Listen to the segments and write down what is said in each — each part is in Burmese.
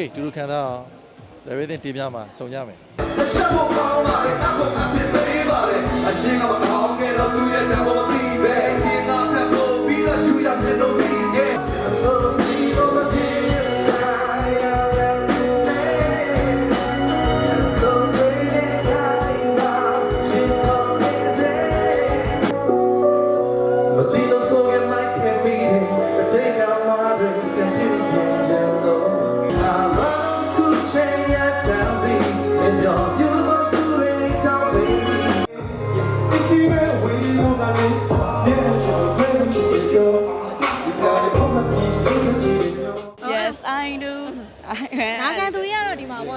okay တူတူခံစားအောင် everything တင်ပြမှာစုံကြမယ်ရှက်ဖို့ကောင်းပါလေအဖို့အဖြစ်ပေးပါလေအချင်းကမကောင်းခဲ့တော့သူရဲ့တန်ဖို့မပြီးပဲရှင်သာဖက်ဖို့ပြီးတော့ရှူရမျက်လုံးပြီးခဲ့ So see what I feel like I am So great I now she knows it မတိလို့ဆိုရင်မိုက်ခင်မိတယ်အတိ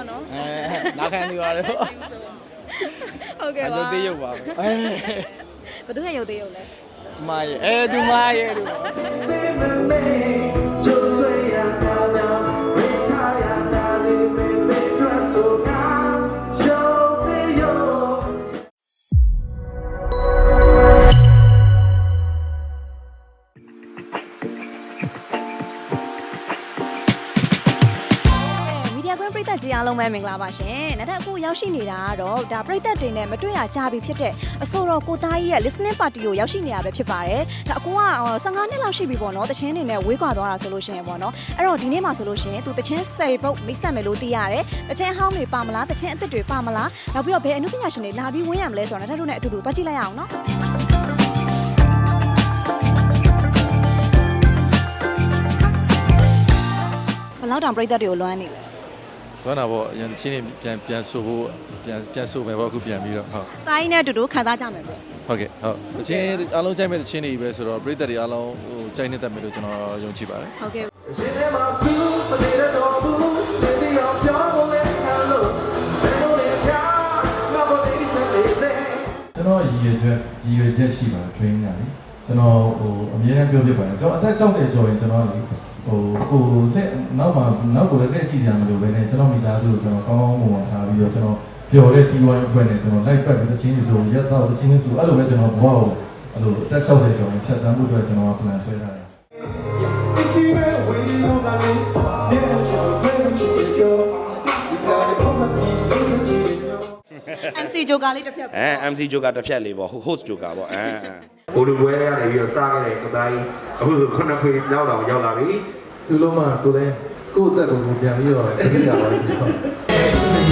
ပေါ့နော်အဲနောက်ခံနေပါတယ်ပေါ့ဟုတ်ကဲ့ပါအဲ့လိုသေးရုပ်ပါပဲအဲဘသူရဲ့ရုပ်သေးရုပ်လဲမာရဲ့အဲသူမာရဲ့သူ Baby သတ်ကြီးအားလုံးပဲမင်္ဂလာပါရှင်။နောက်ထပ်အခုရောက်ရှိနေတာကတော့ဒါပရိသတ်တွေနဲ့မတွေ့တာကြာပြီဖြစ်တဲ့အဆိုတော်ကိုသားကြီးရဲ့ listening party ကိုရောက်ရှိနေတာပဲဖြစ်ပါတယ်။ဒါအကူက15နှစ်လောက်ရှိပြီပေါ့နော်။တချင်းနေနဲ့ဝေးကွာသွားတာဆိုလို့ရှိရင်ပေါ့နော်။အဲ့တော့ဒီနေ့မှဆိုလို့ရှိရင်သူတချင်း10ပုတ်မိတ်ဆက်မယ်လို့သိရတယ်။တချင်းဟောင်းတွေပါမလား။တချင်းအစ်စ်တွေပါမလား။နောက်ပြီးတော့ဘယ်အမှုပညာရှင်တွေလာပြီးဝင်းရမလဲဆိုတော့နောက်ထပ်တို့နဲ့အတူတူသွားကြည့်လိုက်ရအောင်နော်။ဘယ်လောက်တောင်ပရိသတ်တွေကိုလွမ်းနေလဲ။ ဘာနာပေါ့အရင်ချင်းနေပြန်ပြန်ဆိုဖို့ပြန်ပြန်ဆိုမယ်ပေါ့အခုပြန်ပြီးတော့ဟုတ်တားကြီးနဲ့အတူတူခံစားကြမယ်ပေါ့ဟုတ်ကဲ့ဟုတ်တချင်းအားလုံးကြိုက်မဲ့တချင်းတွေပဲဆိုတော့ပြည်သက်တွေအားလုံးဟိုကြိုက်နေတတ်မယ်လို့ကျွန်တော်ယုံကြည်ပါတယ်ဟုတ်ကဲ့ရှင်ထဲမှာစူးမနေတဲ့တော့ဘူးရှင်ဒီအောင်ပြောဖို့လဲခံလို့ဘယ်လိုလဲပြငါဘယ်လိုစနေလဲကျွန်တော်ရည်ရွယ်ချက်ရည်ရွယ်ချက်ရှိပါတယ် training ကလေကျွန်တော်ဟိုအမြဲတမ်းပြောပြပါတယ်ကျွန်တော်အသက်60ကျော်ရင်ကျွန်တော်လေ ဟိုဟိုလက်နောက်မှာနောက်ကိုလည်းလက်ကြည့်ကြမလို့ပဲねကျွန်တော်မိသားစုကိုကျွန်တော်ကောင်းကောင်းမွန်မွန်ထားပြီးတော့ကျွန်တော်ပျော်တဲ့ T1 အဖွဲ့နဲ့ကျွန်တော်လိုက်ပတ်ပြီးတချင်းဆိုရက်တော့တချင်းဆိုအဲ့လိုပဲကျွန်တော်ဘဝကိုအဲ့လိုအသက်60ကျော်ရင်ဖြတ်တန်းဖို့အတွက်ကျွန်တော်က plan ဆွဲထားတယ် Joker လေးတစ်ဖြတ်အဲ MC Joker တစ်ဖြတ်လေးပေါ့ host Joker ပေါ့အဲအဲဘိုလ်ပွဲရနေပြီးတော့စားခဲ့တဲ့ကတိုင်းအခုဆိုခုနှစ်ခွေနောက်တော့ရောက်လာပြီသူလုံးမကိုလည်းကိုယ့်အသက်ကိုကိုပြန်ပြီးတော့တတိယပါလို့ဆိုတော့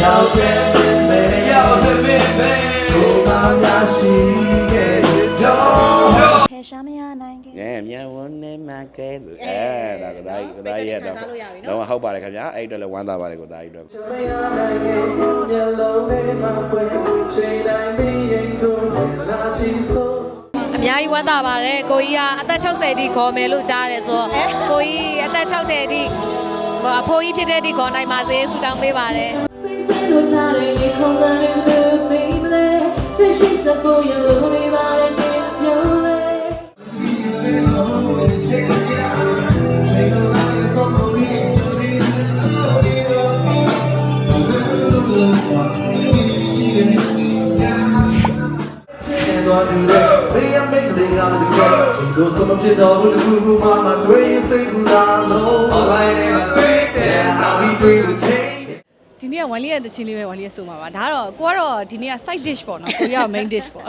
ရောက်ခဲ့မယ်ရောက်ခဲ့မယ်ဘုရားများရှိခဲ့တဲ့တော့ဖယ်ရှားမရနိုင်ခဲ့ငဲမြန်ဝန်းနေမှာကဲလို့အဲဒါကဒါကဒါရဲ့တော့တော့ဟုတ်ပါတယ်ခင်ဗျာအဲ့အတွက်လည်းဝမ်းသာပါတယ်ကိုဒါကြီးတော့မရနိုင်ရဲ့မျက်လုံးထဲမှာပွဲ ချိန်တိုင်းမရင်ကိုလာကြည့်ဆိုအများကြီးဝမ်းသာပါတယ်ကိုကြီးကအသက်60တိခေါ်မယ်လို့ကြားတယ်ဆိုတော့ကိုကြီးအသက်60တိဟိုအဖိုးကြီးဖြစ်တဲ့တိခေါ်နိုင်ပါစေဆုတောင်းပေးပါတယ် သွားတူတဲ့ဘေးရမိတ်လေးကလည်းကြည့်လို့စမဖြစ်တော့ဘူးလူကူမှမတွေ့စိတ်ကူလာလို့ online နဲ့မတွေ့တဲ့ how we do the change ဒီနေ့ကဝမ်လီရဲ့တချင်းလေးပဲဝမ်လီရဲ့ဆိုမှာပါဒါကတော့ကိုကတော့ဒီနေ့က side dish ပေါ့နော်ကိုကြီးက main dish ပေါ့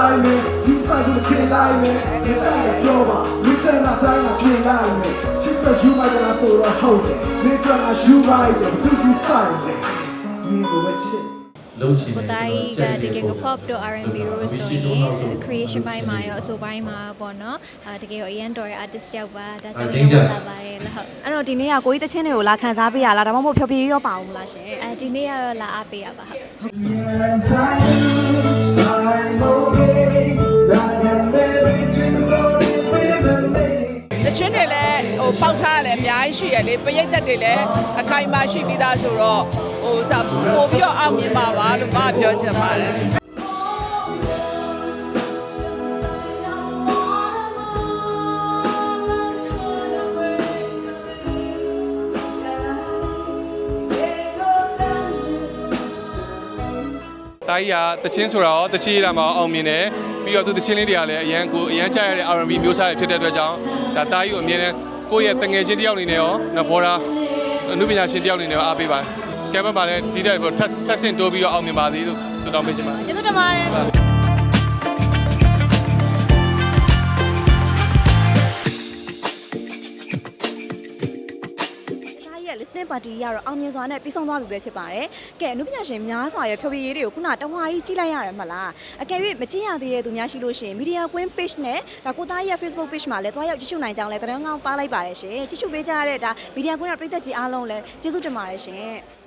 ရှိတိုင်းနဲ့ဒီဆိုင်ကိုချိန်လိုက်နဲ့ဒီဆိုင်ကိုပြောပါဒီဆိုင်မှာတိုင်းမှာပြင်လိုက်နဲ့ချစ်တဲ့ယူမိုက်တာဆိုတော့ဟုတ်တယ်ဒီကမှာယူမိုက်တယ်သူဒီဆိုင်နဲ့ဒီကိုပဲချစ်လုံးချင်ကိုတယ်တိုင်းကကျွန်တတော်ကယ်ကို pop တို့ R&B တို့ဆိုရင် creation ဘိုင်းမှာရောအဆိုဘိုင်းမှာပေါ့နော်အဲတကယ်ကိုအရန်တော်ရဲ့ artist တယောက်ပါဒါကြောင့်ရပါလာပါတယ်လို့ဟုတ်အဲ့တော့ဒီနေ့ကကိုကြီးတချင်းတွေကိုလာခံစားပေးရလားဒါမှမဟုတ်ဖြောပြရောပါအောင်မလားရှင်အဲဒီနေ့ကတော့လာအားပေးရပါဟုတ် ပေါက်ထားရတယ်အများကြီးရှိရလေပရိသတ်တွေလည်းအခိုင်အမာရှိပြီးသားဆိုတော့ဟိုစားပို့ပြီးတော့အောင်မြင်ပါပါလို့မပြောချင်ပါတယ်တတာကြီးကတချင်းဆိုတာရောတချင်းရတာမှာအောင်မြင်တယ်ပြီးတော့သူတချင်းလေးတွေကလည်းအရန်ကိုအရန်ကြိုက်ရတဲ့ R&B မျိုးစားတွေဖြစ်တဲ့အတွက်ကြောင့်ဒါတာကြီးကိုအမြင်နဲ့ ကိုယ့်ရဲ့တငယ်ချင်းတစ်ယောက်အနေနဲ့ရောနော်ဘော်ဒါအနုပညာရှင်တစ်ယောက်အနေနဲ့ရောအားပေးပါတယ်ကဲဘက်မှာလည်းဒီတက်ထက်ထက်ဆင့်တိုးပြီးတော့အောင်မြင်ပါသည်လို့ဆုတောင်းပေးချင်ပါတယ်ကျေးဇူးတင်ပါတယ် ရဲ့ listening party ရတော့အောင်မြင်စွာနဲ့ပြီးဆုံးသွားပြီပဲဖြစ်ပါတယ်။ကဲအနုပညာရှင်များစွာရဲ့ဖျော်ဖြေရေးတွေကိုခုနတဝါကြီးကြည့်လိုက်ရတယ်မလား။အကယ်၍မကြည့်ရသေးတဲ့သူများရှိလို့ရှိရင် Media Queen page နဲ့ဒါကိုသားရဲ့ Facebook page မှာလည်းတွားရောက်ကြည့်ရှုနိုင်ကြောင်းလည်းသတင်းကောင်းပါလိုက်ပါတယ်ရှင်။ကြည့်ရှုပေးကြရတဲ့ဒါ Media Queen ရဲ့ပရိသတ်ကြီးအားလုံးလည်းကျေးဇူးတင်ပါတယ်ရှင်။